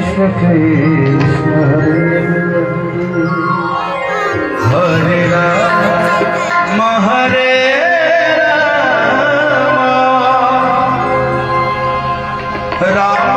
Krishna Krishna Hare Rama Hare Rama Rama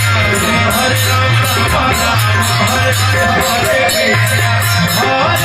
her her